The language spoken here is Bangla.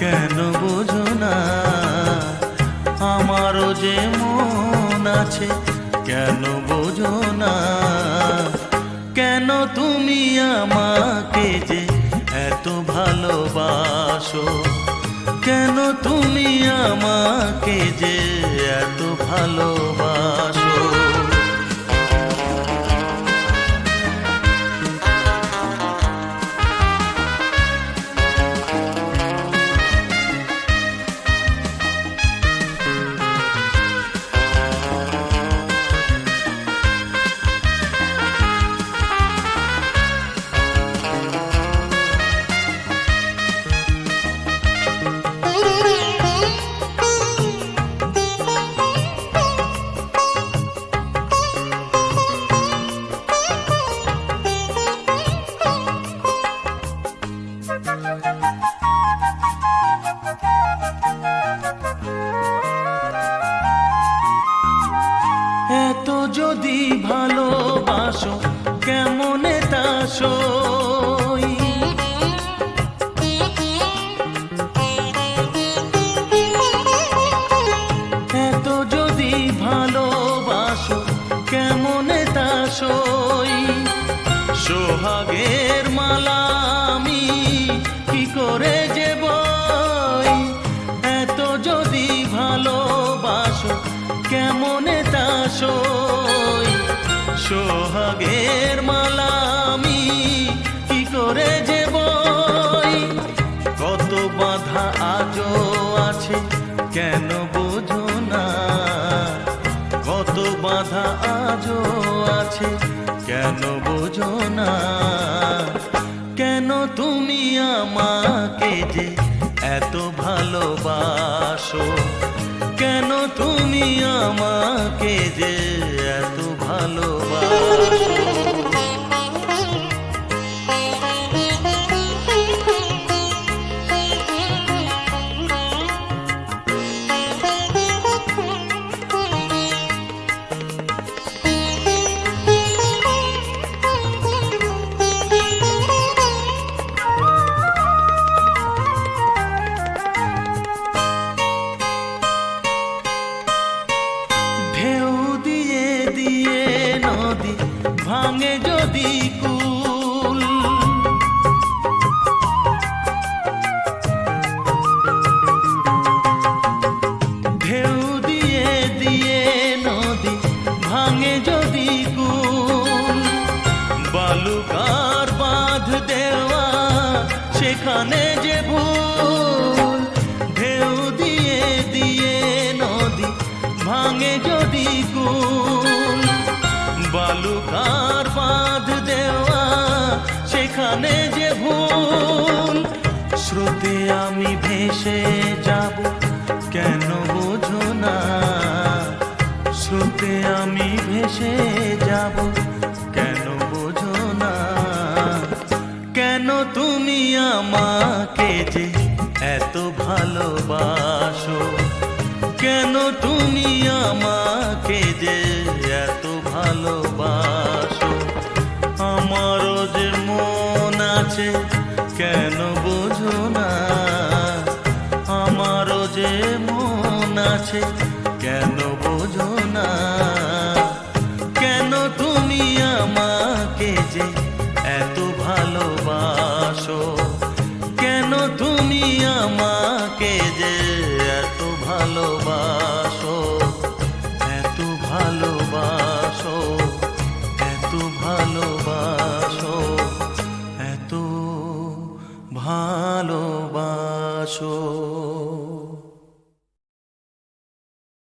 কেন বোঝো না? আমারও যে মন আছে, কেন বোঝো না? কেন তুমি আমাকে যে এত ভালোবাসো? কেন তুমি আমাকে যে এত ভালোবাসো যদি ভালোবাসো, কেমনে তা সই? এত যদি ভালোবাসো, কেমনে তা সই? সোহাগের মালা আমি কি করে যে বই? এত যদি ভালোবাসো, কেমনে তা সই? সোহাগের মালা আমি কি করে যে বই? কত বাধা আজও আছে, কেন বোঝো না? কত বাধা আজও আছে, কেন বোঝো না? কেন তুমি আমাকে যে এত ভালোবাসো? কেন তুমি আমাকে যে এত ভালোবাসো দিয়ে নদী, ভাঙে যদি কুল। ঢেউ দিয়ে দিয়ে নদী, ভাঙে যদি কুল। বালুকার বাঁধ দেওয়া, সেখানে যে ভুল। ঢেউ দিয়ে দিয়ে নদী, ভাঙে যদি ভেসে যাব কেন বোঝো না? স্রোতে আমি ভেসে যাব কেন বোঝো না? কেন তুমি আমাকে যে এত ভালোবাসো? কেন তুমি আমাকে যে এত ভালোবাসো? আমারও যে মন আছে, কেন বোঝো আছে? কেন বোঝো না? কেন তুমি আমাকে যে এত ভালোবাসো? কেন তুমি আমাকে যে এত ভালোবাসো? এত ভালোবাসো? এত ভালোবাসো? এত ভালোবাসো?